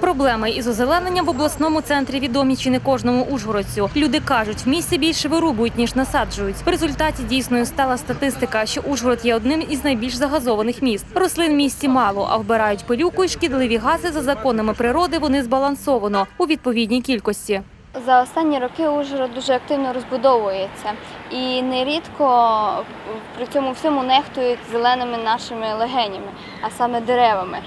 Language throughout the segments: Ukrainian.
Проблеми із озелененням в обласному центрі відомі чи не кожному ужгородцю. Люди кажуть, в місті більше вирубують ніж насаджують. В результаті дійсною стала статистика, що Ужгород є одним із найбільш загазованих міст. Рослин в місті мало, а вбирають пилюку і шкідливі гази за законами природи. Вони збалансовано у відповідній кількості. За останні роки Ужгород дуже активно розбудовується і нерідко при цьому всьому нехтують зеленими нашими легенями, а саме деревами.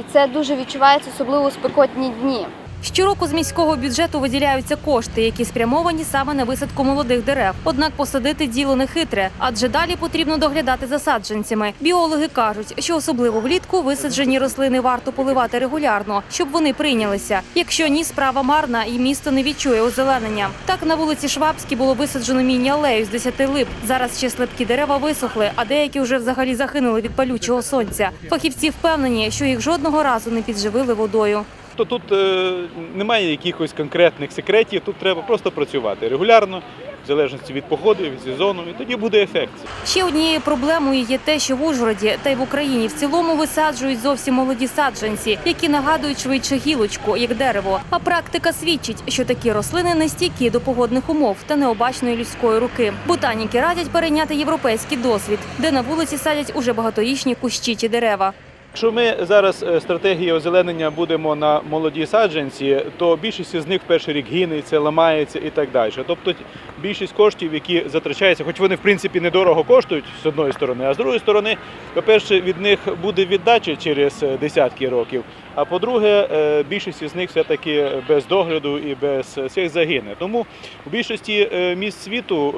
І це дуже відчувається, особливо у спекотні дні. Щороку з міського бюджету виділяються кошти, які спрямовані саме на висадку молодих дерев. Однак посадити діло не хитре, адже далі потрібно доглядати за саджанцями. Біологи кажуть, що особливо влітку висаджені рослини варто поливати регулярно, щоб вони прийнялися. Якщо ні, справа марна і місто не відчує озеленення. Так на вулиці Швабській було висаджено міні-алею з 10 лип. Зараз ще слабкі дерева висохли, а деякі вже взагалі загинули від палючого сонця. Фахівці впевнені, що їх жодного разу не підживили водою. То тут е, немає якихось конкретних секретів, тут треба просто працювати регулярно, в залежності від погоди, від сезону, і тоді буде ефект. Ще однією проблемою є те, що в Ужгороді та й в Україні в цілому висаджують зовсім молоді саджанці, які нагадують швидше гілочку, як дерево. А практика свідчить, що такі рослини не стійкі до погодних умов та необачної людської руки. Ботаніки радять перейняти європейський досвід, де на вулиці садять уже багаторічні кущі чи дерева. Якщо ми зараз е, стратегії озеленення будемо на молоді саджанці, то більшість з них в перший рік гинеться, ламається і так далі. Тобто більшість коштів, які затрачаються, хоч вони в принципі недорого коштують з одної сторони, а з другої сторони, по-перше, від них буде віддача через е, десятки років. А по-друге, е, більшість з них все-таки без догляду і без всіх загине. Тому у більшості міст світу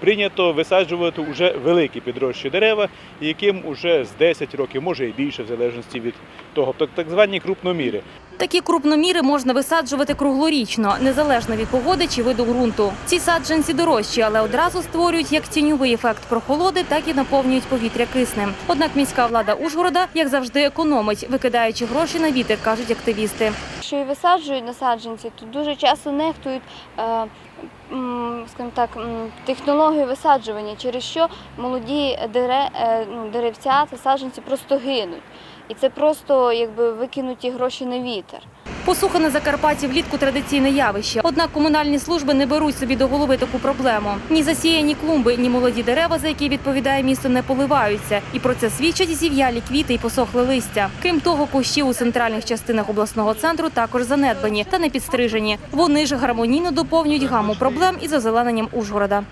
прийнято висаджувати вже великі підрощі дерева, яким вже з 10 років, може і більше, в залежності від того, тобто так звані крупноміри. Такі крупноміри можна висаджувати круглорічно, незалежно від погоди чи виду ґрунту. Ці саджанці дорожчі, але одразу створюють як тіньовий ефект прохолоди, так і наповнюють повітря киснем. Однак міська влада Ужгорода, як завжди, економить, викидаючи гроші на вітер, кажуть активісти. Якщо і висаджують насадженці, то дуже часто нехтують е, скажімо так, технологію висаджування, через що молоді е, ну, деревця та саджанці просто гинуть. І це просто якби викинуті гроші на вітер. Посуха на Закарпатті влітку традиційне явище. Однак комунальні служби не беруть собі до голови таку проблему. Ні засіяні клумби, ні молоді дерева, за які відповідає місто, не поливаються. І про це свідчать зів'ялі квіти і посохле листя. Крім того, кущі у центральних частинах обласного центру також занедбані та не підстрижені. Вони ж гармонійно доповнюють гаму проблем із озелененням Ужгорода.